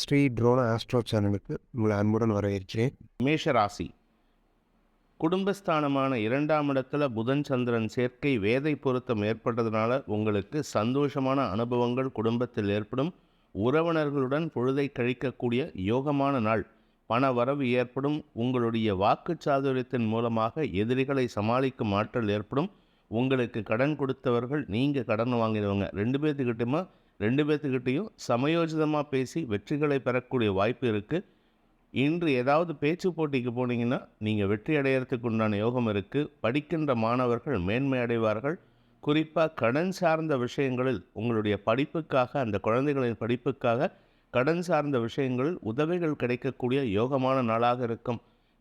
Sri ட்ரோன astro சேனலுக்கு உங்களை அன்புடன் வரவேற்கிறேன். மேஷராசி. குடும்பஸ்தானமான இரண்டாம் இடத்துல புதன் சந்திரன் சேர்க்கை வேதை பொருத்தம் ஏற்பட்டதுனால உங்களுக்கு சந்தோஷமான அனுபவங்கள் குடும்பத்தில் ஏற்படும். உறவினர்களுடன் பொழுதை கழிக்கக்கூடிய யோகமான நாள். பண வரவு ஏற்படும். உங்களுடைய வாக்கு சாதுரியத்தின் மூலமாக எதிரிகளை சமாளிக்கும் ஆற்றல் ஏற்படும். உங்களுக்கு கடன் கொடுத்தவர்கள் நீங்கள் கடன் வாங்கினவங்க. ரெண்டு பேர்த்துக்கிட்டையுமா ரெண்டு பேர்த்துக்கிட்டேயும் சமயோஜிதமாக பேசி வெற்றிகளை பெறக்கூடிய வாய்ப்பு இருக்குது இன்று ஏதாவது பேச்சு போட்டிக்கு போனீங்கன்னா நீங்கள் வெற்றி அடையிறதுக்கு உண்டான யோகம் இருக்குது படிக்கின்ற மாணவர்கள் மேன்மை அடைவார்கள். குறிப்பாக கடன் சார்ந்த விஷயங்களில் உங்களுடைய படிப்புக்காக அந்த குழந்தைகளின் படிப்புக்காக கடன் சார்ந்த விஷயங்களில் உதவிகள் கிடைக்கக்கூடிய யோகமான நாளாக இருக்கும்.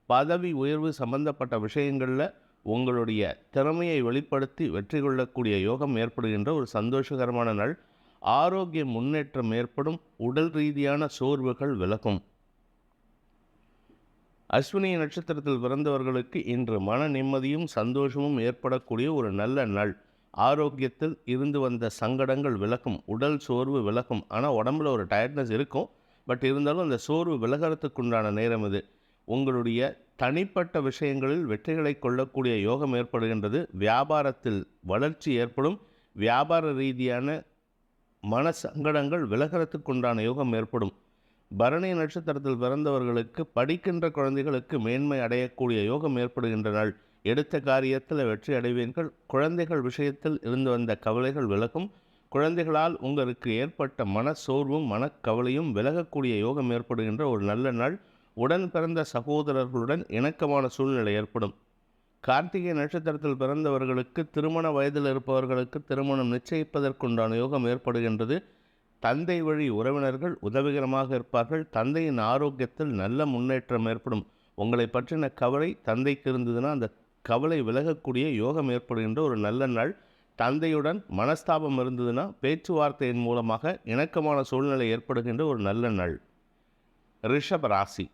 பதவி உயர்வு சம்பந்தப்பட்ட விஷயங்களில் உங்களுடைய திறமையை வெளிப்படுத்தி வெற்றி கொள்ளக்கூடிய யோகம் ஏற்படுகின்ற ஒரு சந்தோஷகரமான நாள். ஆரோக்கிய முன்னேற்றம் ஏற்படும் உடல் ரீதியான சோர்வுகள் விலகும். அஸ்வினி நட்சத்திரத்தில் பிறந்தவர்களுக்கு இன்று மன நிம்மதியும் சந்தோஷமும் ஏற்படக்கூடிய ஒரு நல்ல நாள். ஆரோக்கியத்தில் இருந்து வந்த சங்கடங்கள் விலகும் உடல் சோர்வு விலகும். ஆனால் உடம்புல ஒரு டயர்ட்னஸ் இருக்கும். பட் இருந்தாலும் அந்த சோர்வு விலகிறதுக்குண்டான நேரம் இது. உங்களுடைய தனிப்பட்ட விஷயங்களில் வெற்றிகளை கொள்ளக்கூடிய யோகம் ஏற்படுகின்றது. வியாபாரத்தில் வளர்ச்சி ஏற்படும். வியாபார ரீதியான மன சங்கடங்கள் விலகிறதுக்குண்டான யோகம் ஏற்படும். பரணி நட்சத்திரத்தில் பிறந்தவர்களுக்கு படிக்கின்ற குழந்தைகளுக்கு மேன்மை அடையக்கூடிய யோகம் ஏற்படுகின்ற நாள் எடுத்த காரியத்தில் வெற்றி அடைவீர்கள். குழந்தைகள் விஷயத்தில் இருந்து வந்த கவலைகள் விலகும். குழந்தைகளால் உங்களுக்கு ஏற்பட்ட மன சோர்வும் மனக்கவலையும் விலகக்கூடிய யோகம் ஏற்படுகின்ற ஒரு நல்ல நாள். உடன் பிறந்த சகோதரர்களுடன் இணக்கமான சூழ்நிலை ஏற்படும். கார்த்திகை நட்சத்திரத்தில் பிறந்தவர்களுக்கு திருமண வயதில் இருப்பவர்களுக்கு திருமணம் நிச்சயிப்பதற்குண்டான யோகம் ஏற்படுகின்றது. தந்தை வழி உறவினர்கள் உதவிகரமாக இருப்பார்கள். தந்தையின் ஆரோக்கியத்தில் நல்ல முன்னேற்றம் ஏற்படும். உங்களை பற்றின கவலை தந்தைக்கு இருந்ததுன்னா அந்த கவலை விலகக்கூடிய யோகம் ஏற்படுகின்ற ஒரு நல்ல நாள். தந்தையுடன் மனஸ்தாபம் இருந்ததுன்னா பேச்சுவார்த்தையின் மூலமாக இணக்கமான சூழ்நிலை ஏற்படுகின்ற ஒரு நல்ல நாள். ரிஷப ராசி.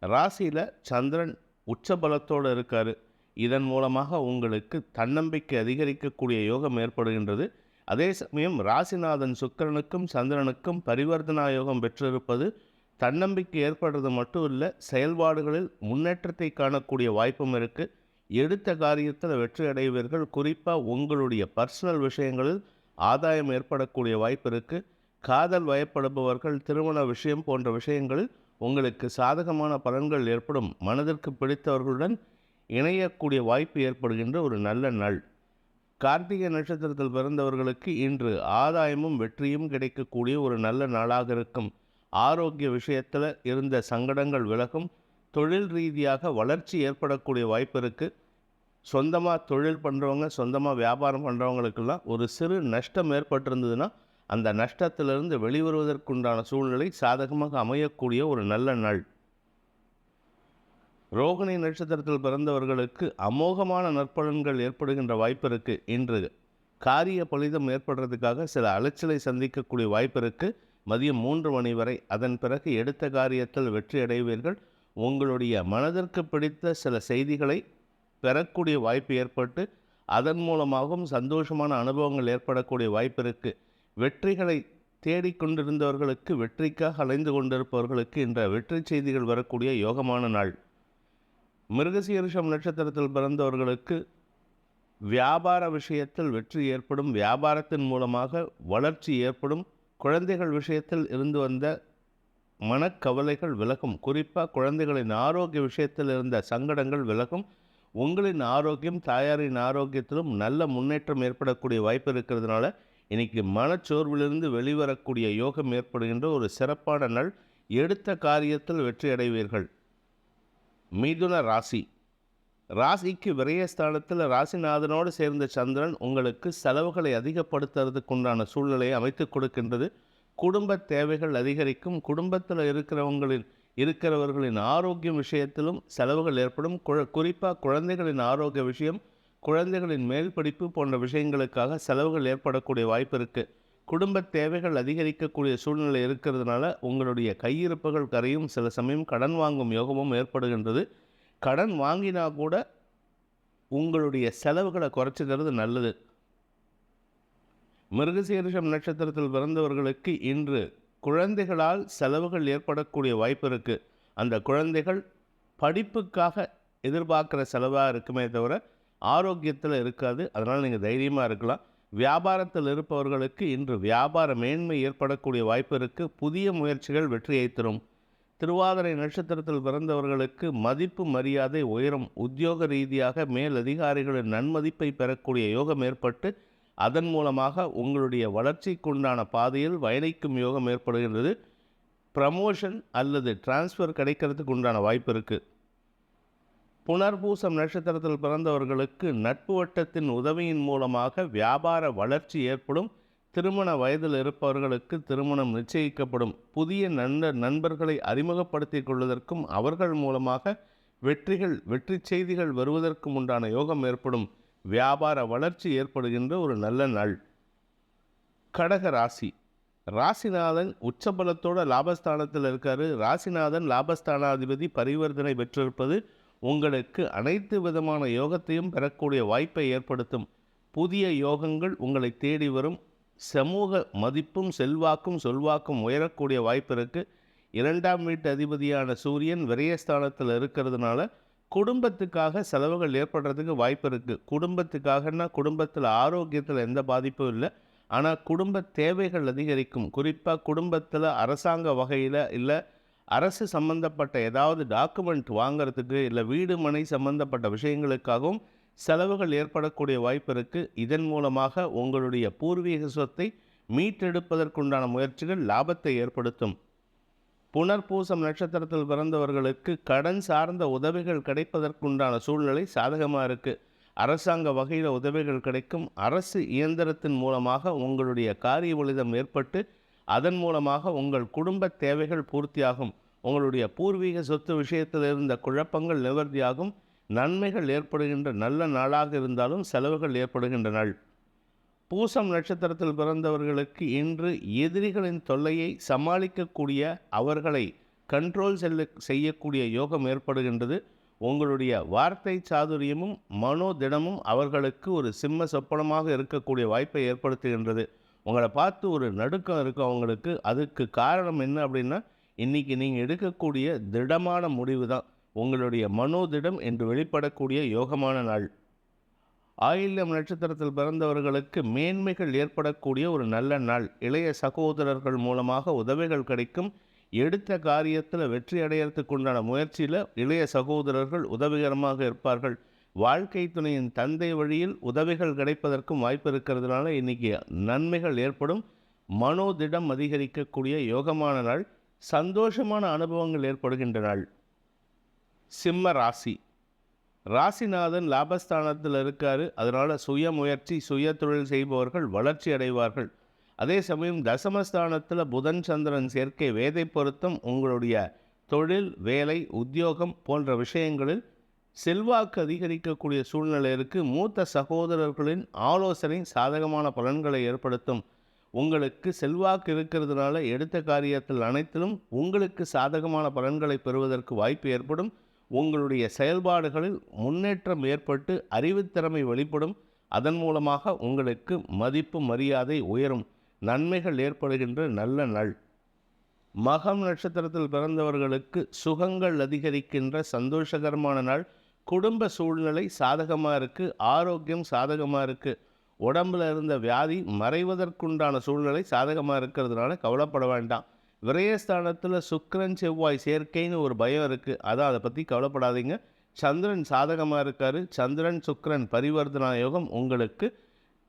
ராசியில் சந்திரன் உச்சபலத்தோடு இருக்கார். இதன் மூலமாக உங்களுக்கு தன்னம்பிக்கை அதிகரிக்கக்கூடிய யோகம் ஏற்படுகின்றது. அதே சமயம் ராசிநாதன் சுக்கிரனுக்கும் சந்திரனுக்கும் பரிவர்த்தனா யோகம் பெற்றிருப்பது தன்னம்பிக்கை ஏற்படுறது மட்டும் இல்லை செயல்பாடுகளில் முன்னேற்றத்தை காணக்கூடிய வாய்ப்பும் இருக்குது எடுத்த காரியத்தில் வெற்றி அடைவீர்கள். குறிப்பாக உங்களுடைய பர்சனல் விஷயங்களில் ஆதாயம் ஏற்படக்கூடிய வாய்ப்பு இருக்குது காதல் வயப்படுபவர்கள் திருமண விஷயம் போன்ற விஷயங்களில் உங்களுக்கு சாதகமான பலன்கள் ஏற்படும். மனதிற்கு பிடித்தவர்களுடன் இணையக்கூடிய வாய்ப்பு ஏற்படுகின்ற ஒரு நல்ல நாள். கார்த்திகை நட்சத்திரத்தில் பிறந்தவர்களுக்கு இன்று ஆதாயமும் வெற்றியும் கிடைக்கக்கூடிய ஒரு நல்ல நாளாக இருக்கும். ஆரோக்கிய விஷயத்தில் இருந்த சங்கடங்கள் விலகும். தொழில் ரீதியாக வளர்ச்சி ஏற்படக்கூடிய வாய்ப்பு இருக்குது சொந்தமாக தொழில் பண்ணுறவங்க சொந்தமாக வியாபாரம் பண்ணுறவங்களுக்கெல்லாம் ஒரு சிறு நஷ்டம் ஏற்பட்டிருந்ததுன்னா அந்த நஷ்டத்திலிருந்து வெளிவருவதற்குண்டான சூழ்நிலை சாதகமாக அமையக்கூடிய ஒரு நல்ல நாள். ரோகிணி நட்சத்திரத்தில் பிறந்தவர்களுக்கு அமோகமான நற்பலன்கள் ஏற்படுகின்ற வாய்ப்பு இருக்குது இன்று காரிய பலிதம் ஏற்படுறதுக்காக சில அலைச்சலை சந்திக்கக்கூடிய வாய்ப்பு இருக்குது மதியம் மூன்று மணி வரை அதன் பிறகு எடுத்த காரியத்தில் வெற்றி அடைவீர்கள். உங்களுடைய மனதிற்கு பிடித்த சில செய்திகளை பெறக்கூடிய வாய்ப்பு ஏற்பட்டு அதன் மூலமாகவும் சந்தோஷமான அனுபவங்கள் ஏற்படக்கூடிய வாய்ப்பு இருக்குது வெற்றிகளை தேடிக்கொண்டிருந்தவர்களுக்கு வெற்றிக்காக அலைந்து கொண்டிருப்பவர்களுக்கு இன்ற வெற்றி செய்திகள் வரக்கூடிய யோகமான நாள். மிருகசீரிஷம் நட்சத்திரத்தில் பிறந்தவர்களுக்கு வியாபார விஷயத்தில் வெற்றி ஏற்படும் வியாபாரத்தின் மூலமாக வளர்ச்சி ஏற்படும். குழந்தைகள் விஷயத்தில் இருந்து வந்த மனக்கவலைகள் விலகும். குறிப்பாக குழந்தைகளின் ஆரோக்கிய விஷயத்தில் இருந்த சங்கடங்கள் விலகும். உங்களின் ஆரோக்கியம் தாயாரின் ஆரோக்கியத்திலும் நல்ல முன்னேற்றம் ஏற்படக்கூடிய வாய்ப்பு இருக்கிறதுனால இன்றைக்கி மனச்சோர்விலிருந்து வெளிவரக்கூடிய யோகம் ஏற்படுகின்ற ஒரு சிறப்பான நாள். எடுத்த காரியத்தில் வெற்றி அடைவீர்கள். மிதுன ராசி. ராசிக்கு விரயஸ்தானத்தில் ராசிநாதனோடு சேர்ந்த சந்திரன் உங்களுக்கு செலவுகளை அதிகப்படுத்துறதுக்குண்டான சூழ்நிலையை அமைத்து கொடுக்கின்றது. குடும்ப தேவைகள் அதிகரிக்கும். குடும்பத்தில் இருக்கிறவங்களின் இருக்கிறவர்களின் ஆரோக்கியம் விஷயத்திலும் செலவுகள் ஏற்படும். கு குறிப்பாக குழந்தைகளின் ஆரோக்கிய விஷயம் குழந்தைகளின் மேல் படிப்பு போன்ற விஷயங்களுக்காக செலவுகள் ஏற்படக்கூடிய வாய்ப்பு இருக்குது குடும்ப தேவைகள் அதிகரிக்கக்கூடிய சூழ்நிலை இருக்கிறதுனால உங்களுடைய கையிருப்புகள் கரையும் சில சமயம் கடன் வாங்கும் யோகமும் ஏற்படுகின்றது. கடன் வாங்கினா கூட உங்களுடைய செலவுகளை குறைச்சிக்கிறது நல்லது. மிருகசீரிஷம் நட்சத்திரத்தில் பிறந்தவர்களுக்கு இன்று குழந்தைகளால் செலவுகள் ஏற்படக்கூடிய வாய்ப்பு இருக்குது அந்த குழந்தைகள் படிப்புக்காக எதிர்பார்க்குற செலவாக இருக்குமே தவிர ஆரோக்கியத்தில் இருக்காது. அதனால் நீங்கள் தைரியமாக இருக்கலாம். வியாபாரத்தில் இருப்பவர்களுக்கு இன்று வியாபார மேன்மை ஏற்படக்கூடிய வாய்ப்பு புதிய முயற்சிகள் வெற்றியை தரும். திருவாதிரை நட்சத்திரத்தில் பிறந்தவர்களுக்கு மதிப்பு மரியாதை உயரும். உத்தியோக ரீதியாக மேல் அதிகாரிகளின் நன்மதிப்பை பெறக்கூடிய யோகம் ஏற்பட்டு அதன் மூலமாக உங்களுடைய வளர்ச்சிக்குண்டான பாதையில் பயணிக்கும் யோகம் ஏற்படுகிறது ப்ரமோஷன் அல்லது டிரான்ஸ்ஃபர் கிடைக்கிறதுக்கு உண்டான வாய்ப்பு இருக்குது புனர்பூசம் நட்சத்திரத்தில் பிறந்தவர்களுக்கு நட்பு வட்டத்தின் உதவியின் மூலமாக வியாபார வளர்ச்சி ஏற்படும். திருமண வயதில் இருப்பவர்களுக்கு திருமணம் நிச்சயிக்கப்படும். புதிய நண்ப நண்பர்களை அறிமுகப்படுத்திக் கொள்வதற்கும் அவர்கள் மூலமாக வெற்றிகள் வெற்றி செய்திகள் வருவதற்கும் உண்டான யோகம் ஏற்படும். வியாபார வளர்ச்சி ஏற்படுகின்ற ஒரு நல்ல நாள். கடக ராசி. ராசிநாதன் உச்சபலத்தோட லாபஸ்தானத்தில் இருக்காரு. ராசிநாதன் லாபஸ்தானாதிபதி பரிவர்த்தனை பெற்றிருப்பது உங்களுக்கு அனைத்து விதமான யோகத்தையும் பெறக்கூடிய வாய்ப்பை ஏற்படுத்தும். புதிய யோகங்கள் உங்களை தேடி வரும். சமூக மதிப்பும் செல்வாக்கும் சொல்வாக்கும் உயரக்கூடிய வாய்ப்பு இருக்குது இரண்டாம் வீட்டு அதிபதியான சூரியன் விரயஸ்தானத்தில் இருக்கிறதுனால குடும்பத்துக்காக செலவுகள் ஏற்படுறதுக்கு வாய்ப்பு இருக்குது குடும்பத்துக்காகன்னா குடும்பத்தில் ஆரோக்கியத்தில் எந்த பாதிப்பும் இல்லை. ஆனால் குடும்ப தேவைகள் அதிகரிக்கும். குறிப்பாக குடும்பத்தில் அரசாங்க வகையில் இல்லை அரசு சம்பந்தப்பட்ட ஏதாவது டாக்குமெண்ட் வாங்குறதுக்கு இல்லை வீடு மனை சம்பந்தப்பட்ட விஷயங்களுக்காகவும் செலவுகள் ஏற்படக்கூடிய வாய்ப்பு இருக்குது இதன் மூலமாக உங்களுடைய பூர்வீக சொத்தை மீட்டெடுப்பதற்குண்டான முயற்சிகள் லாபத்தை ஏற்படுத்தும். புனர்பூசம் நட்சத்திரத்தில் பிறந்தவர்களுக்கு கடன் சார்ந்த உதவிகள் கிடைப்பதற்குண்டான சூழ்நிலை சாதகமாக இருக்குது அரசாங்க வகையில் உதவிகள் கிடைக்கும். அரசு இயந்திரத்தின் மூலமாக உங்களுடைய காரிய ஒளிதம் ஏற்பட்டு அதன் மூலமாக உங்கள் குடும்ப தேவைகள் பூர்த்தியாகும். உங்களுடைய பூர்வீக சொத்து விஷயத்தில் இருந்த குழப்பங்கள் நிவர்த்தியாகும். நன்மைகள் ஏற்படுகின்ற நல்ல நாளாக இருந்தாலும் செலவுகள் ஏற்படுகின்ற நாள் பூசம் நட்சத்திரத்தில் பிறந்தவர்களுக்கு இன்று எதிரிகளின் தொல்லையை சமாளிக்கக்கூடிய அவர்களை கண்ட்ரோல் செல்ல செய்யக்கூடிய யோகம் ஏற்படுகின்றது. உங்களுடைய வார்த்தை சாதுரியமும் மனோதிடமும் அவர்களுக்கு ஒரு சிம்ம சொப்பனமாக இருக்கக்கூடிய வாய்ப்பை ஏற்படுத்துகின்றது. உங்களை பார்த்து ஒரு நடுக்கம் இருக்கும் அவங்களுக்கு. அதுக்கு காரணம் என்ன அப்படின்னா இன்றைக்கி நீங்கள் எடுக்கக்கூடிய திடமான முடிவு தான். உங்களுடைய மனோதிடம் என்று வெளிப்படக்கூடிய யோகமான நாள். ஆயில்யம் நட்சத்திரத்தில் பிறந்தவர்களுக்கு மேன்மைகள் ஏற்படக்கூடிய ஒரு நல்ல நாள். இளைய சகோதரர்கள் மூலமாக உதவிகள் கிடைக்கும். எடுத்த காரியத்தில் வெற்றி அடையறதுக்கு உண்டான முயற்சியில் இளைய சகோதரர்கள் உதவிகரமாக இருப்பார்கள். வாழ்க்கை துணையின் தந்தை வழியில் உதவிகள் கிடைப்பதற்கும் வாய்ப்பு இருக்கிறதுனால இன்றைக்கி நன்மைகள் ஏற்படும். மனோதிடம் அதிகரிக்கக்கூடிய யோகமான நாள் சந்தோஷமான அனுபவங்கள் ஏற்படுகின்ற நாள். சிம்ம ராசி. ராசிநாதன் லாபஸ்தானத்தில் இருக்கார். அதனால் சுய முயற்சி சுய தொழில் செய்பவர்கள் வளர்ச்சி அடைவார்கள். அதே சமயம் தசமஸ்தானத்தில் புதன் சந்திரன் சேர்க்கை வேதை பொருத்தம் உங்களுடைய தொழில் வேலை உத்தியோகம் போன்ற விஷயங்களில் செல்வாக்கு அதிகரிக்கக்கூடிய சூழ்நிலையிற்கு மூத்த சகோதரர்களின் ஆலோசனை சாதகமான பலன்களை ஏற்படுத்தும். உங்களுக்கு செல்வாக்கு இருக்கிறதுனால எடுத்த காரியத்தில் அனைத்திலும் உங்களுக்கு சாதகமான பலன்களை பெறுவதற்கு வாய்ப்பு ஏற்படும். உங்களுடைய செயல்பாடுகளில் முன்னேற்றம் ஏற்பட்டு அறிவுத்திறமை வெளிப்படும். அதன் மூலமாக உங்களுக்கு மதிப்பு மரியாதை உயரும். நன்மைகள் ஏற்படுகின்ற நல்ல நாள். மகம் நட்சத்திரத்தில் பிறந்தவர்களுக்கு சுகங்கள் அதிகரிக்கின்ற சந்தோஷகரமான நாள். குடும்ப சூழ்நிலை சாதகமாக இருக்குது ஆரோக்கியம் சாதகமாக இருக்குது உடம்புல இருந்த வியாதி மறைவதற்குண்டான சூழ்நிலை சாதகமாக இருக்கிறதுனால கவலைப்பட வேண்டாம். விரயஸ்தானத்தில் சுக்கரன் செவ்வாய் சேர்க்கைன்னு ஒரு பயம் இருக்குது அதான் அதை பற்றி கவலைப்படாதீங்க. சந்திரன் சாதகமாக இருக்கார். சந்திரன் சுக்கிரன் பரிவர்த்தனா யோகம் உங்களுக்கு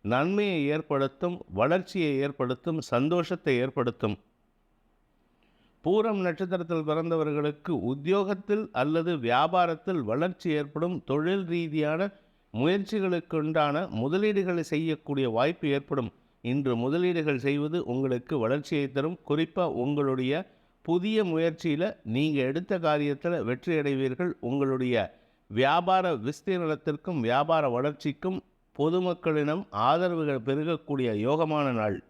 நன்மையை ஏற்படுத்தும் வளர்ச்சியை ஏற்படுத்தும் சந்தோஷத்தை ஏற்படுத்தும். பூரம் நட்சத்திரத்தில் பிறந்தவர்களுக்கு உத்தியோகத்தில் அல்லது வியாபாரத்தில் வளர்ச்சி ஏற்படும் தொழில் ரீதியான முயற்சிகளுக்குண்டான முதலீடுகளை செய்யக்கூடிய வாய்ப்பு ஏற்படும். இன்று முதலீடுகள் செய்வது உங்களுக்கு வளர்ச்சியை தரும். குறிப்பாக உங்களுடைய புதிய முயற்சியில் நீங்கள் எடுத்த காரியத்தில் வெற்றி அடைவீர்கள். உங்களுடைய வியாபார விஸ்தீரணத்திற்கும் வியாபார வளர்ச்சிக்கும் பொதுமக்களிடம் ஆதரவுகள் பெருகக்கூடிய யோகமான நாள்.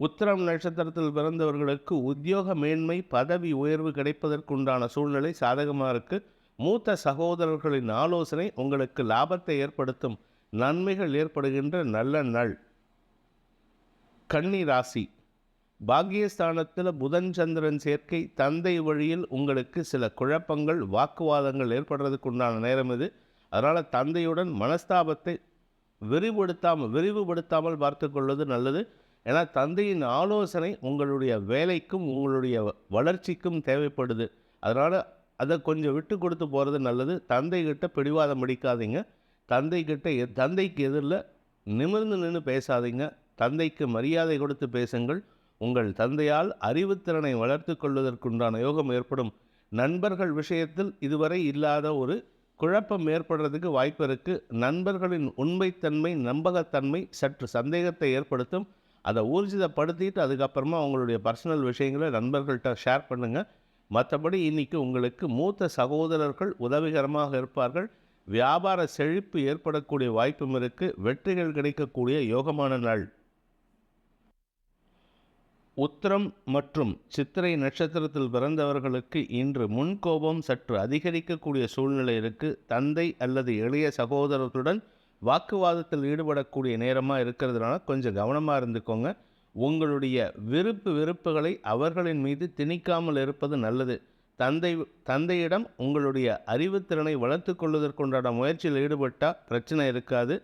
உத்திரம் நட்சத்திரத்தில் பிறந்தவர்களுக்கு உத்தியோக மேன்மை பதவி உயர்வு கிடைப்பதற்குண்டான சூழ்நிலை சாதகமாக இருக்குது மூத்த சகோதரர்களின் ஆலோசனை உங்களுக்கு லாபத்தை ஏற்படுத்தும் நன்மைகள் ஏற்படுகின்ற நல்ல நாள். கன்னி ராசி. பாக்கியஸ்தானத்தில் புதன் சந்திரன் சேர்க்கை தந்தை வழியில் உங்களுக்கு சில குழப்பங்கள் வாக்குவாதங்கள் ஏற்படுறதுக்கு உண்டான நேரம் இது. அதனால் தந்தையுடன் மனஸ்தாபத்தை விரிவுபடுத்தாமல் விரிவுபடுத்தாமல் பார்த்து கொள்வது நல்லது. ஏன்னா தந்தையின் ஆலோசனை உங்களுடைய வேலைக்கும் உங்களுடைய வளர்ச்சிக்கும் தேவைப்படுது. அதனால் அதை கொஞ்சம் விட்டு கொடுத்து போகிறது நல்லது. தந்தைகிட்ட பிடிவாதம் பிடிக்காதீங்க. தந்தைக்கிட்ட எ- தந்தைக்கு எதிரில் நிமிர்ந்து நின்று பேசாதீங்க. தந்தைக்கு மரியாதை கொடுத்து பேசுங்கள். உங்கள் தந்தையால் அறிவுத்திறனை வளர்த்து கொள்வதற்குண்டான யோகம் ஏற்படும். நண்பர்கள் விஷயத்தில் இதுவரை இல்லாத ஒரு குழப்பம் ஏற்படுறதுக்கு வாய்ப்பு இருக்குது நண்பர்களின் உண்மைத்தன்மை நம்பகத்தன்மை சற்று சந்தேகத்தை ஏற்படுத்தும். அதை ஊர்ஜிதப்படுத்திட்டு அதுக்கப்புறமா உங்களுடைய பர்சனல் விஷயங்களை நண்பர்கள்ட்ட ஷேர் பண்ணுங்கள் மற்றபடி இன்னைக்கு உங்களுக்கு மூத்த சகோதரர்கள் உதவிகரமாக இருப்பார்கள். வியாபார செழிப்பு ஏற்படக்கூடிய வாய்ப்பும் இருக்குது வெற்றிகள் கிடைக்கக்கூடிய யோகமான நாள். உத்திரம் மற்றும் சித்திரை நட்சத்திரத்தில் பிறந்தவர்களுக்கு இன்று முன்கோபம் சற்று அதிகரிக்கக்கூடிய சூழ்நிலை இருக்குது தந்தை அல்லது இளைய சகோதரத்துடன் வாக்குவாதத்தில் ஈடுபடக்கூடிய நேரமாக இருக்கிறதுனால கொஞ்சம் கவனமாக இருந்துக்கோங்க. உங்களுடைய விருப்பு வெறுப்புகளை அவர்களின் மீது திணிக்காமல் இருப்பது நல்லது. தந்தை தந்தையிடம் உங்களுடைய அறிவுத்திறனை வளர்த்து கொள்வதற்குண்டான முயற்சியில் ஈடுபட்டால் பிரச்சனை இருக்காது.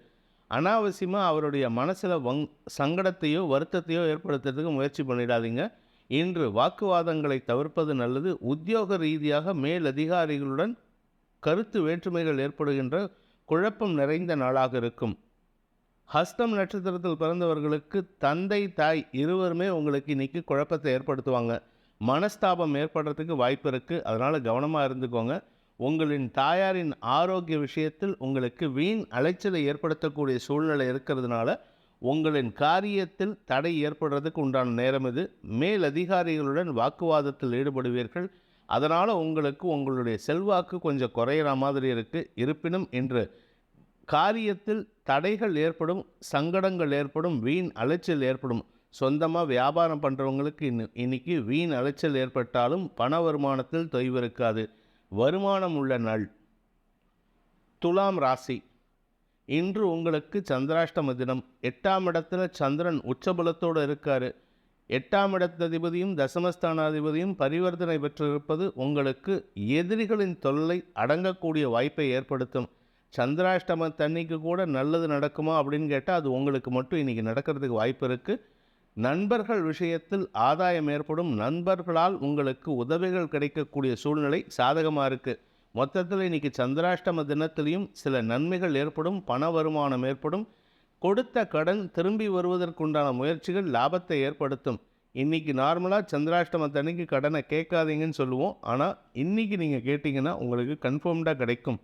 அனாவசியமாக அவருடைய மனசில் வங் சங்கடத்தையோ வருத்தத்தையோ ஏற்படுத்துறதுக்கு முயற்சி பண்ணிடாதீங்க. இன்று வாக்குவாதங்களை தவிர்ப்பது நல்லது. உத்தியோக ரீதியாக மேல் அதிகாரிகளுடன் கருத்து வேற்றுமைகள் ஏற்படுகின்ற குழப்பம் நிறைந்த நாளாக இருக்கும். ஹஸ்தம் நட்சத்திரத்தில் பிறந்தவர்களுக்கு தந்தை தாய் இருவருமே உங்களுக்கு இன்னைக்கு குழப்பத்தை ஏற்படுத்துவாங்க. மனஸ்தாபம் ஏற்படுறதுக்கு வாய்ப்பு இருக்குது அதனால் கவனமாக இருந்துக்கோங்க. உங்களின் தாயாரின் ஆரோக்கிய விஷயத்தில் உங்களுக்கு வீண் அலைச்சலை ஏற்படுத்தக்கூடிய சூழ்நிலை இருக்கிறதுனால உங்களின் காரியத்தில் தடை ஏற்படுறதுக்கு உண்டான நேரம் இது. மேல் அதிகாரிகளுடன் வாக்குவாதத்தில் ஈடுபடுவீர்கள். அதனால் உங்களுக்கு உங்களுடைய செல்வாக்கு கொஞ்சம் குறையிற மாதிரி இருக்குது இருப்பினும் இன்று காரியத்தில் தடைகள் ஏற்படும் சங்கடங்கள் ஏற்படும் வீண் அலைச்சல் ஏற்படும். சொந்தமாக வியாபாரம் பண்ணுறவங்களுக்கு இன்னி இன்னைக்கு வீண் அலைச்சல் ஏற்பட்டாலும் பண வருமானத்தில் தொய்வு இருக்காது. வருமானம் உள்ள நாள் துலாம் ராசி. இன்று உங்களுக்கு சந்திராஷ்டம தினம். எட்டாம் இடத்துல சந்திரன் உச்சபலத்தோடு இருக்காரு. எட்டாம் இடத்ததிபதியும் தசமஸ்தானாதிபதியும் பரிவர்த்தனை பெற்றிருப்பது உங்களுக்கு எதிரிகளின் தொல்லை அடங்கக்கூடிய வாய்ப்பை ஏற்படுத்தும். சந்திராஷ்டம தண்ணிக்கு கூட நல்லது நடக்குமா அப்படின்னு கேட்டால் அது உங்களுக்கு மட்டும் இன்றைக்கி நடக்கிறதுக்கு வாய்ப்பு இருக்குது நண்பர்கள் விஷயத்தில் ஆதாயம் ஏற்படும். நண்பர்களால் உங்களுக்கு உதவிகள் கிடைக்கக்கூடிய சூழ்நிலை சாதகமாக இருக்குது மொத்தத்தில் இன்னைக்கு சந்திராஷ்டம தினத்திலையும் சில நன்மைகள் ஏற்படும். பண வருமானம் ஏற்படும். கொடுத்த கடன் திரும்பி வருவதற்குண்டான முயற்சிகள் லாபத்தை ஏற்படுத்தும். இன்னைக்கு நார்மலாக சந்திராஷ்டமத்தன்னைக்கு கடனை கேட்காதீங்கன்னு சொல்லுவோம். ஆனால் இன்னைக்கு நீங்கள் கேட்டிங்கன்னா உங்களுக்கு கன்ஃபார்ம்டாக கிடைக்கும்.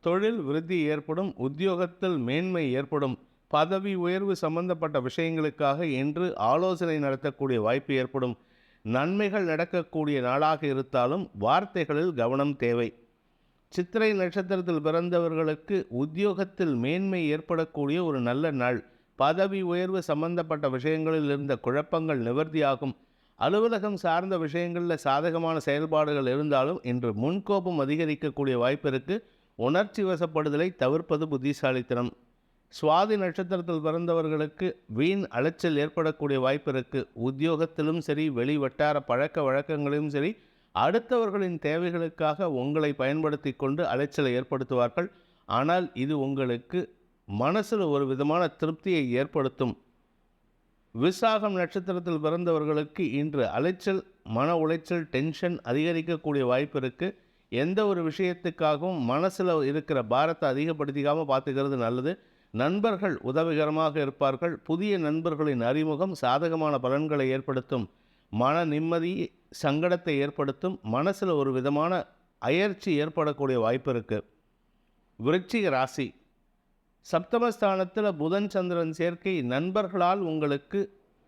தொழில் விருத்தி ஏற்படும் உத்தியோகத்தில் மேன்மை ஏற்படும். பதவி உயர்வு சம்பந்தப்பட்ட விஷயங்களுக்காக இன்று ஆலோசனை நடத்தக்கூடிய வாய்ப்பு ஏற்படும். நன்மைகள் நடக்கக்கூடிய நாளாக இருந்தாலும் வார்த்தைகளில் கவனம் தேவை. சித்திரை நட்சத்திரத்தில் பிறந்தவர்களுக்கு உத்தியோகத்தில் மேன்மை ஏற்படக்கூடிய ஒரு நல்ல நாள். பதவி உயர்வு சம்பந்தப்பட்ட விஷயங்களில் இருந்த குழப்பங்கள் நிவர்த்தியாகும். அலுவலகம் சார்ந்த விஷயங்களில் சாதகமான செயல்பாடுகள் இருந்தாலும் இன்று முன்கோபம் அதிகரிக்கக்கூடிய வாய்ப்பிற்கு உணர்ச்சி வசப்படுதலை தவிர்ப்பது புத்திசாலித்தனம். சுவாதி நட்சத்திரத்தில் பிறந்தவர்களுக்கு வீண் அலைச்சல் ஏற்படக்கூடிய வாய்ப்பிற்கு உத்தியோகத்திலும் சரி வெளி வட்டார பழக்க வழக்கங்களிலும் சரி அடுத்தவர்களின் தேவைகளுக்காக உங்களை பயன்படுத்தி கொண்டு அலைச்சலை ஏற்படுத்துவார்கள். ஆனால் இது உங்களுக்கு மனசில் ஒரு விதமான திருப்தியை ஏற்படுத்தும். விசாகம் நட்சத்திரத்தில் பிறந்தவர்களுக்கு இன்று அலைச்சல் மன உளைச்சல் டென்ஷன் அதிகரிக்கக்கூடிய வாய்ப்பு இருக்குது எந்த ஒரு விஷயத்துக்காகவும் மனசில் இருக்கிற பாரத்தை அதிகப்படுத்திக்காமல் பார்த்துக்கிறது நல்லது. நண்பர்கள் உதவிகரமாக இருப்பார்கள். புதிய நண்பர்களின் அறிமுகம் சாதகமான பலன்களை ஏற்படுத்தும். மன நிம்மதி சங்கடத்தை ஏற்படுத்தும் மனசில் ஒரு விதமான அயர்ச்சி ஏற்படக்கூடிய வாய்ப்பு இருக்குது விருச்சிக ராசி. சப்தமஸ்தானத்தில் புதன் சந்திரன் சேர்க்கை நண்பர்களால் உங்களுக்கு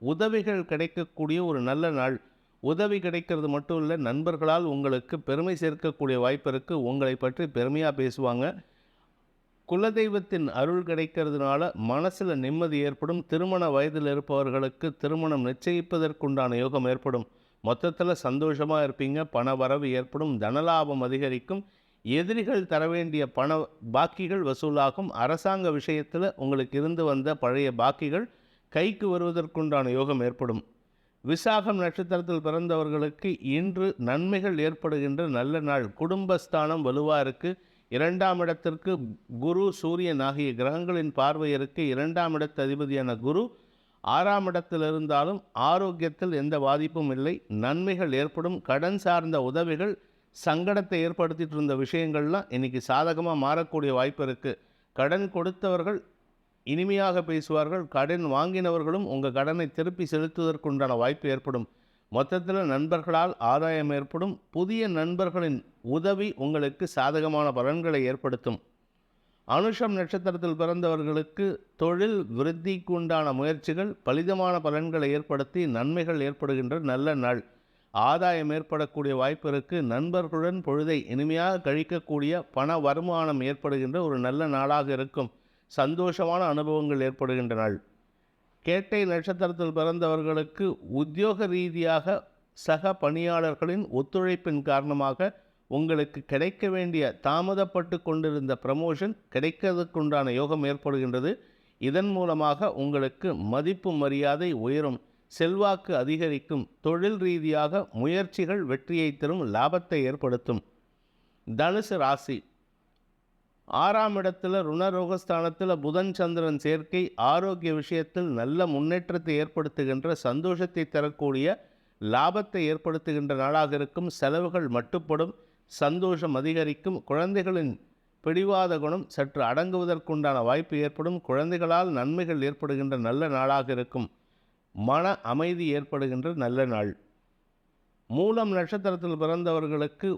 உதவிகள் கிடைக்கக்கூடிய ஒரு நல்ல நாள். உதவி கிடைக்கிறது மட்டும் இல்லை நண்பர்களால் உங்களுக்கு பெருமை சேர்க்கக்கூடிய வாய்ப்பு இருக்குது உங்களை பற்றி பெருமையாக பேசுவாங்க. குலதெய்வத்தின் அருள் கிடைக்கிறதுனால மனசில் நிம்மதி ஏற்படும். திருமண வயதில் இருப்பவர்களுக்கு திருமணம் நிச்சயிப்பதற்குண்டான யோகம் ஏற்படும். மொத்தத்தில் சந்தோஷமாக இருப்பீங்க பண வரவு ஏற்படும் தனலாபம் அதிகரிக்கும் எதிரிகள் தர வேண்டிய பண பாக்கிகள் வசூலாகும். அரசாங்க விஷயத்தில் உங்களுக்கு இருந்து வந்த பழைய பாக்கிகள் கைக்கு வருவதற்குண்டான யோகம் ஏற்படும். விசாகம் நட்சத்திரத்தில் பிறந்தவர்களுக்கு இன்று நன்மைகள் ஏற்படுகின்ற நல்ல நாள். குடும்பஸ்தானம் வலுவாக இருக்குது இரண்டாம் இடத்திற்கு குரு சூரியன் ஆகிய கிரகங்களின் பார்வை இருக்கு. இரண்டாம் இடத்து அதிபதியான குரு ஆறாம் இடத்தில் இருந்தாலும் ஆரோக்கியத்தில் எந்த பாதிப்பும் இல்லை. நன்மைகள் ஏற்படும். கடன் சார்ந்த உதவிகள் சங்கடத்தை ஏற்படுத்திட்டு இருந்த விஷயங்கள்லாம் இன்னைக்கு சாதகமாக மாறக்கூடிய வாய்ப்பு இருக்குது கடன் கொடுத்தவர்கள் இனிமையாக பேசுவார்கள். கடன் வாங்கினவர்களும் உங்கள் கடனை திருப்பி செலுத்துவதற்குண்டான வாய்ப்பு ஏற்படும். மொத்தத்தில் நண்பர்களால் ஆதாயம் ஏற்படும். புதிய நண்பர்களின் உதவி உங்களுக்கு சாதகமான பலன்களை ஏற்படுத்தும். அனுஷம் நட்சத்திரத்தில் பிறந்தவர்களுக்கு தொழில் விருத்திக்கு உண்டான முயற்சிகள் பலிதமான பலன்களை ஏற்படுத்தி நன்மைகள் ஏற்படுகின்ற நல்ல நாள். ஆதாயம் ஏற்படக்கூடிய வாய்ப்பிற்கு நண்பர்களுடன் பொழுதை இனிமையாக கழிக்கக்கூடிய பண வருமானம் ஏற்படுகின்ற ஒரு நல்ல நாளாக இருக்கும். சந்தோஷமான அனுபவங்கள் ஏற்படுகின்ற நாள். கேட்டை நட்சத்திரத்தில் பிறந்தவர்களுக்கு உத்தியோக ரீதியாக சக பணியாளர்களின் ஒத்துழைப்பின் காரணமாக உங்களுக்கு கிடைக்க வேண்டிய தாமதப்பட்டு கொண்டிருந்த ப்ரமோஷன் கிடைக்கிறதுக்குண்டான யோகம் ஏற்படுகின்றது. இதன் மூலமாக உங்களுக்கு மதிப்பு மரியாதை உயரும் செல்வாக்கு அதிகரிக்கும் தொழில் ரீதியாக முயற்சிகள் வெற்றியை தரும் லாபத்தை ஏற்படுத்தும். தனுசு ராசி. ஆறாம் இடத்துல ருணரோகஸ்தானத்தில் புதன் சந்திரன் சேர்க்கை ஆரோக்கிய விஷயத்தில் நல்ல முன்னேற்றத்தை ஏற்படுத்துகின்ற சந்தோஷத்தை தரக்கூடிய லாபத்தை ஏற்படுத்துகின்ற நாளாக இருக்கும். செலவுகள் மட்டுப்படும். சந்தோஷம் அதிகரிக்கும். குழந்தைகளின் பிடிவாத குணம் சற்று அடங்குவதற்குண்டான வாய்ப்பு ஏற்படும். குழந்தைகளால் நன்மைகள் ஏற்படுகின்ற நல்ல நாளாக இருக்கும். மன அமைதி ஏற்படுகின்ற நல்ல நாள். மூலம் நட்சத்திரத்தில் பிறந்தவர்களுக்கு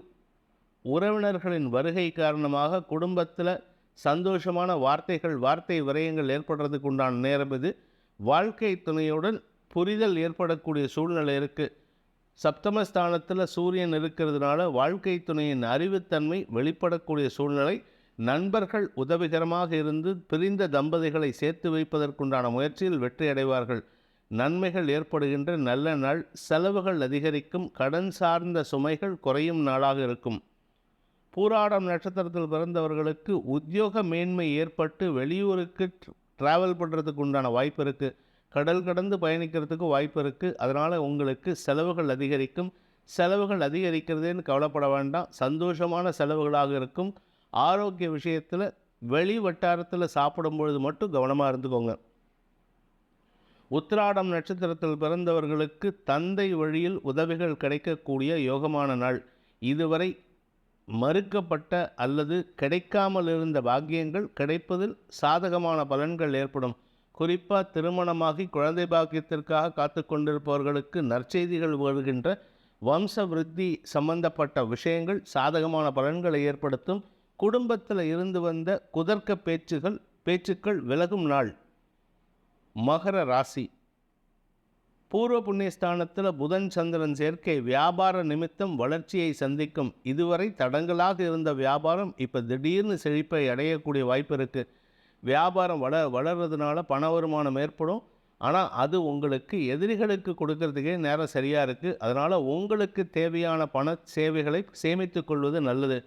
உறவினர்களின் வருகை காரணமாக குடும்பத்தில் சந்தோஷமான வார்த்தைகள் வார்த்தை விரயங்கள் ஏற்படுறதுக்கு உண்டான நேரம் இது. வாழ்க்கை துணையுடன் புரிதல் ஏற்படக்கூடிய சூழ்நிலை இருக்குது சப்தமஸ்தானத்தில் சூரியன் இருக்கிறதுனால வாழ்க்கை துணையின் அறிவுத்தன்மை வெளிப்படக்கூடிய சூழ்நிலை நண்பர்கள் உதவிகரமாக இருந்து பிரிந்த தம்பதிகளை சேர்த்து வைப்பதற்குண்டான முயற்சியில் வெற்றி அடைவார்கள் நன்மைகள் ஏற்படுகின்ற நல்ல நாள் செலவுகள் அதிகரிக்கும் கடன் சார்ந்த சுமைகள் குறையும் நாளாக இருக்கும். பூராடம் நட்சத்திரத்தில் பிறந்தவர்களுக்கு உத்தியோக மேன்மை ஏற்பட்டு வெளியூருக்கு ட்ராவல் பண்ணுறதுக்கு உண்டான வாய்ப்பு இருக்குது கடல் கடந்து பயணிக்கிறதுக்கு வாய்ப்பு இருக்குது அதனால் உங்களுக்கு செலவுகள் அதிகரிக்கும். செலவுகள் அதிகரிக்கிறதேன்னு கவலைப்பட வேண்டாம். சந்தோஷமான செலவுகளாக இருக்கும். ஆரோக்கிய விஷயத்தில் வெளி வட்டாரத்தில் சாப்பிடும் பொழுது மட்டும் கவனமாக இருந்துக்கோங்க. உத்திராடம் நட்சத்திரத்தில் பிறந்தவர்களுக்கு தந்தை வழியில் உதவிகள் கிடைக்கக்கூடிய யோகமான நாள். இதுவரை மறுக்கப்பட்ட அல்லது கிடைக்காமல் இருந்த பாக்கியங்கள் கிடைப்பதில் சாதகமான பலன்கள் ஏற்படும். குறிப்பாக திருமணமாகி குழந்தை பாக்கியத்திற்காக காத்து கொண்டிருப்பவர்களுக்கு நற்செய்திகள் வருகின்ற வம்ச விருத்தி சம்பந்தப்பட்ட விஷயங்கள் சாதகமான பலன்களை ஏற்படுத்தும் குடும்பத்தில் இருந்து வந்த குதர்க்க பேச்சுகள் பேச்சுக்கள் விலகும் நாள். மகர ராசி. பூர்வ புண்ணியஸ்தானத்தில் புதன் சந்திரன் சேர்க்கை வியாபார நிமித்தம் வளர்ச்சியை சந்திக்கும். இதுவரை தடங்களாக இருந்த வியாபாரம் இப்போ திடீர்னு செழிப்பை அடையக்கூடிய வாய்ப்பு இருக்குது வியாபாரம் வள வளர்றதுனால பண வருமானம் ஏற்படும். ஆனால் அது உங்களுக்கு எதிரிகளுக்கு கொடுக்கறதுக்கே நேரம் சரியாக இருக்குது அதனால் உங்களுக்கு தேவையான பண சேவைகளை சேமித்து கொள்வது நல்லது.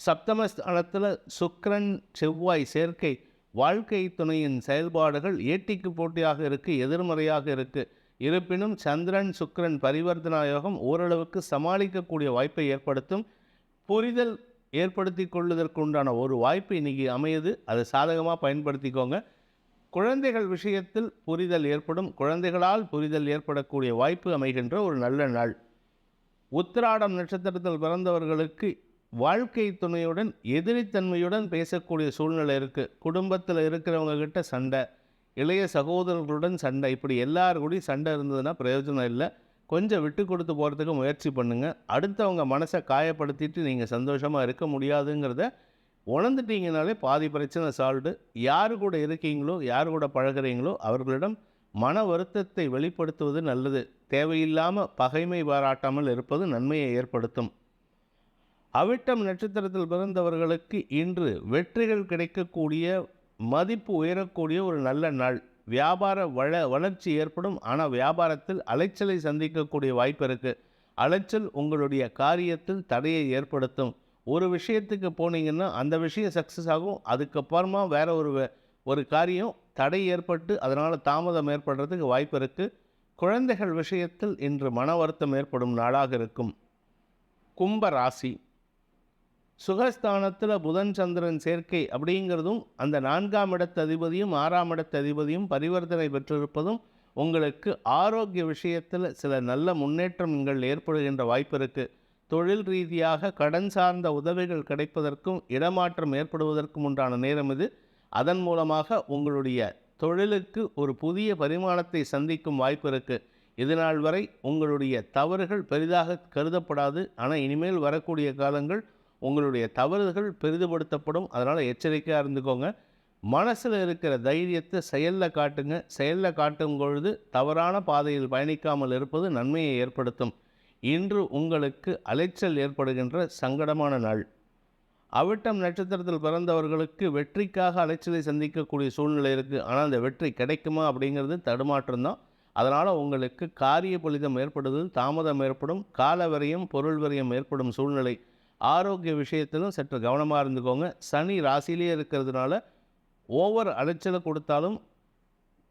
சப்தமஸ்தானத்தில் சுக்கரன் செவ்வாய் சேர்க்கை வாழ்க்கை துணையின் செயல்பாடுகள் ஏட்டிக்கு போட்டியாக இருக்குது எதிர்மறையாக இருக்குது இருப்பினும் சந்திரன் சுக்கரன் பரிவர்த்தனா யோகம் ஓரளவுக்கு சமாளிக்கக்கூடிய வாய்ப்பை ஏற்படுத்தும். புரிதல் ஏற்படுத்தி கொள்வதற்குண்டான ஒரு வாய்ப்பு இன்றைக்கி அமையுது. அதை சாதகமாக பயன்படுத்திக்கோங்க. குழந்தைகள் விஷயத்தில் புரிதல் ஏற்படும். குழந்தைகளால் புரிதல் ஏற்படக்கூடிய வாய்ப்பு அமைகின்ற ஒரு நல்ல நாள். உத்திராடம் நட்சத்திரத்தில் பிறந்தவர்களுக்கு வாழ்க்கை துணையுடன் எதிரித்தன்மையுடன் பேசக்கூடிய சூழ்நிலை இருக்குது குடும்பத்தில் இருக்கிறவங்கக்கிட்ட சண்டை இளைய சகோதரர்களுடன் சண்டை. இப்படி எல்லார் கூடயும் சண்டை இருந்ததுன்னா பிரயோஜனம் இல்லை. கொஞ்சம் விட்டு கொடுத்து போகிறதுக்கு முயற்சி பண்ணுங்கள் அடுத்தவங்க மனசை காயப்படுத்திட்டு நீங்கள் சந்தோஷமாக இருக்க முடியாதுங்கிறத உணர்ந்துட்டீங்கனாலே பாதி பிரச்சனை சால்வ்டு யார் கூட இருக்கீங்களோ யார் கூட பழகுறீங்களோ அவர்களிடம் மன வருத்தத்தை வெளிப்படுத்துவது நல்லது. தேவையில்லாமல் பகைமை பாராட்டாமல் இருப்பது நன்மையை ஏற்படுத்தும். அவிட்டம் நட்சத்திரத்தில் பிறந்தவர்களுக்கு இன்று வெற்றிகள் கிடைக்கக்கூடிய மதிப்பு உயரக்கூடிய ஒரு நல்ல நாள். வியாபார வள வளர்ச்சி ஏற்படும். ஆனால் வியாபாரத்தில் அலைச்சலை சந்திக்கக்கூடிய வாய்ப்பு இருக்குது அலைச்சல் உங்களுடைய காரியத்தில் தடையை ஏற்படுத்தும். ஒரு விஷயத்துக்கு போனீங்கன்னா அந்த விஷயம் சக்ஸஸ் ஆகும். அதுக்கப்புறமா வேற ஒரு ஒரு காரியம் தடை ஏற்பட்டு அதனால் தாமதம் ஏற்படுறதுக்கு வாய்ப்பு இருக்குது குழந்தைகள் விஷயத்தில் இன்று மன வருத்தம் ஏற்படும் நாளாக இருக்கும். கும்ப ராசி. சுகஸ்தானத்தில் புதன் சந்திரன் சேர்க்கை அப்படிங்கிறதும் அந்த நான்காம் இடத்து அதிபதியும் ஆறாம் இடத்து அதிபதியும் பரிவர்த்தனை பெற்றிருப்பதும் உங்களுக்கு ஆரோக்கிய விஷயத்தில் சில நல்ல முன்னேற்றம் நீங்கள் ஏற்படுகின்ற வாய்ப்பு இருக்குது தொழில் ரீதியாக கடன் சார்ந்த உதவிகள் கிடைப்பதற்கும் இடமாற்றம் ஏற்படுவதற்கும் உண்டான நேரம் இது. அதன் மூலமாக உங்களுடைய தொழிலுக்கு ஒரு புதிய பரிமாணத்தை சந்திக்கும் வாய்ப்பு இருக்குது இதனால் வரை உங்களுடைய தவறுகள் பெரிதாக கருதப்படாது. ஆனால் இனிமேல் வரக்கூடிய காலங்கள் உங்களுடைய தவறுகள் பெரிதுபடுத்தப்படும். அதனால் எச்சரிக்கையாக இருந்துக்கோங்க. மனசில் இருக்கிற தைரியத்தை செயலில் காட்டுங்க. செயலில் காட்டும் பொழுது தவறான பாதையில் பயணிக்காமல் இருப்பது நன்மையை ஏற்படுத்தும். இன்று உங்களுக்கு அலைச்சல் ஏற்படுகின்ற சங்கடமான நாள். அவிட்டம் நட்சத்திரத்தில் பிறந்தவர்களுக்கு வெற்றிக்காக அலைச்சலை சந்திக்கக்கூடிய சூழ்நிலை இருக்குது ஆனால் அந்த வெற்றி கிடைக்குமா அப்படிங்கிறது தடுமாற்றம் தான். அதனால் உங்களுக்கு காரிய பலிதம் ஏற்படுவதில் தாமதம் ஏற்படும் கால விரயம் பொருள் விரயம் ஏற்படும் சூழ்நிலை. ஆரோக்கிய விஷயத்திலும் சற்று கவனமாக இருந்துக்கோங்க. சனி ராசியிலே இருக்கிறதுனால ஓவர் அலைச்சலை கொடுத்தாலும்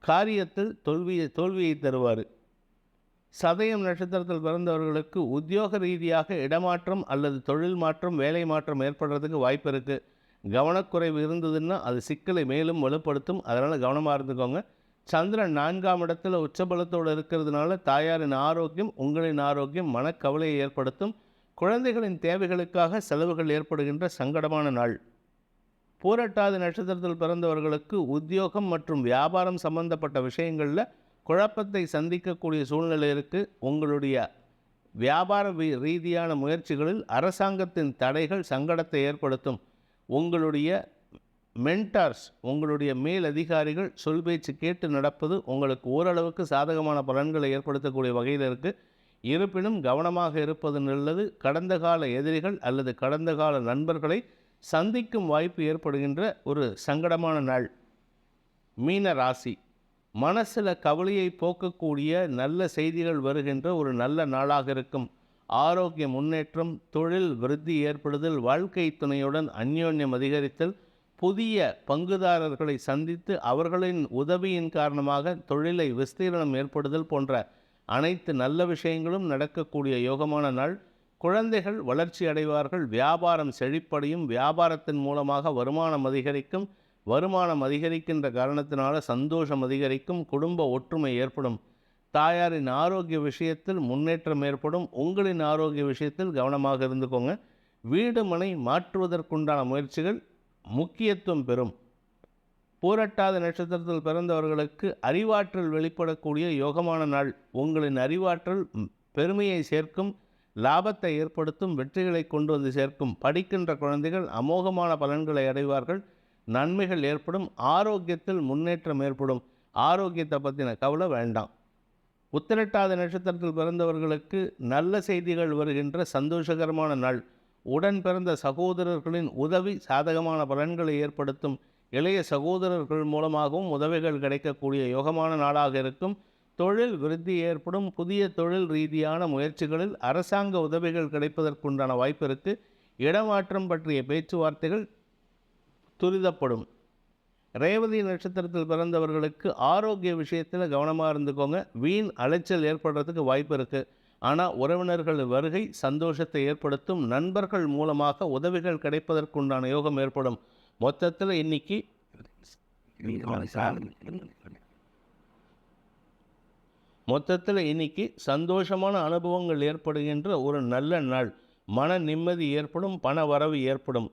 காரியத்தில் தோல்வியை தோல்வியை தருவார். சதயம் நட்சத்திரத்தில் பிறந்தவர்களுக்கு உத்தியோக ரீதியாக இடமாற்றம் அல்லது தொழில் மாற்றம் வேலை மாற்றம் ஏற்படுறதுக்கு வாய்ப்பு இருக்குது கவனக்குறைவு இருந்ததுன்னா அது சிக்கலை மேலும் வலுப்படுத்தும். அதனால் கவனமாக இருந்துக்கோங்க. சந்திரன் நான்காம் இடத்துல உச்சபலத்தோடு இருக்கிறதுனால தாயாரின் ஆரோக்கியம் உங்களின் ஆரோக்கியம் மனக்கவலையை ஏற்படுத்தும். குழந்தைகளின் தேவைகளுக்காக செலவுகள் ஏற்படுகின்ற சங்கடமான நாள். பூரட்டாதி நட்சத்திரத்தில் பிறந்தவர்களுக்கு உத்தியோகம் மற்றும் வியாபாரம் சம்பந்தப்பட்ட விஷயங்களில் குழப்பத்தை சந்திக்கக்கூடிய சூழ்நிலை இருக்குது உங்களுடைய வியாபார ரீதியான முயற்சிகளில் அரசாங்கத்தின் தடைகள் சங்கடத்தை ஏற்படுத்தும். உங்களுடைய மென்டார்ஸ் உங்களுடைய மேல் அதிகாரிகள் சொல் பேச்சு கேட்டு நடப்பது உங்களுக்கு ஓரளவுக்கு சாதகமான பலன்களை ஏற்படுத்தக்கூடிய வகையில் இருக்குது இருப்பினும் கவனமாக இருப்பது நல்லது. கடந்த கால எதிரிகள் அல்லது கடந்த கால நண்பர்களை சந்திக்கும் வாய்ப்பு ஏற்படுகின்ற ஒரு சங்கடமான நாள். மீன ராசி. மனசில் கவலையை போக்கக்கூடிய நல்ல செய்திகள் வருகின்ற ஒரு நல்ல நாளாக இருக்கும். ஆரோக்கிய முன்னேற்றம் தொழில் விருத்தி ஏற்படுதல் வாழ்க்கை துணையுடன் அந்யோன்யம் அதிகரித்தல் புதிய பங்குதாரர்களை சந்தித்து அவர்களின் உதவியின் காரணமாக தொழிலை விஸ்தீரணம் ஏற்படுதல் போன்ற அனைத்து நல்ல விஷயங்களும் நடக்கக்கூடிய யோகமான நாள். குழந்தைகள் வளர்ச்சி அடைவார்கள். வியாபாரம் செழிப்படையும். வியாபாரத்தின் மூலமாக வருமானம் அதிகரிக்கும். வருமானம் அதிகரிக்கின்ற காரணத்தினால சந்தோஷம் அதிகரிக்கும். குடும்ப ஒற்றுமை ஏற்படும். தாயாரின் ஆரோக்கிய விஷயத்தில் முன்னேற்றம் ஏற்படும். உங்களின் ஆரோக்கிய விஷயத்தில் கவனமாக இருந்துக்கோங்க. வீடு மனை மாற்றுவதற்குண்டான முயற்சிகள் முக்கியத்துவம் பெறும். பூரட்டாத நட்சத்திரத்தில் பிறந்தவர்களுக்கு அறிவாற்றல் வெளிப்படக்கூடிய யோகமான நாள். உங்களின் அறிவாற்றல் பெருமையை சேர்க்கும் லாபத்தை ஏற்படுத்தும் வெற்றிகளை கொண்டு வந்து சேர்க்கும். படிக்கின்ற குழந்தைகள் அமோகமான பலன்களை அடைவார்கள். நன்மைகள் ஏற்படும். ஆரோக்கியத்தில் முன்னேற்றம் ஏற்படும். ஆரோக்கியத்தை பற்றின கவலை வேண்டாம். உத்திரட்டாத நட்சத்திரத்தில் பிறந்தவர்களுக்கு நல்ல செய்திகள் வருகின்ற சந்தோஷகரமான நாள். உடன் பிறந்த சகோதரர்களின் உதவி சாதகமான பலன்களை ஏற்படுத்தும். இளைய சகோதரர்கள் மூலமாகவும் உதவிகள் கிடைக்கக்கூடிய யோகமான நாளாக இருக்கும். தொழில் விருத்தி ஏற்படும். புதிய தொழில் ரீதியான முயற்சிகளில் அரசாங்க உதவிகள் கிடைப்பதற்குண்டான வாய்ப்பு இருக்கு. இடமாற்றம் பற்றிய பேச்சுவார்த்தைகள் துரிதப்படும். ரேவதி நட்சத்திரத்தில் பிறந்தவர்களுக்கு ஆரோக்கிய விஷயத்தில் கவனமாக இருந்துக்கோங்க. வீண் அலைச்சல் ஏற்படுறதுக்கு வாய்ப்பு இருக்குது ஆனால் உறவினர்கள் வருகை சந்தோஷத்தை ஏற்படுத்தும். நண்பர்கள் மூலமாக உதவிகள் கிடைப்பதற்குண்டான யோகம் ஏற்படும். மொத்தத்தில் இன்னைக்கு மொத்தத்தில் இன்னைக்கு சந்தோஷமான அனுபவங்கள் ஏற்படுகின்ற ஒரு நல்ல நாள். மன நிம்மதி ஏற்படும் பண வரவு ஏற்படும்.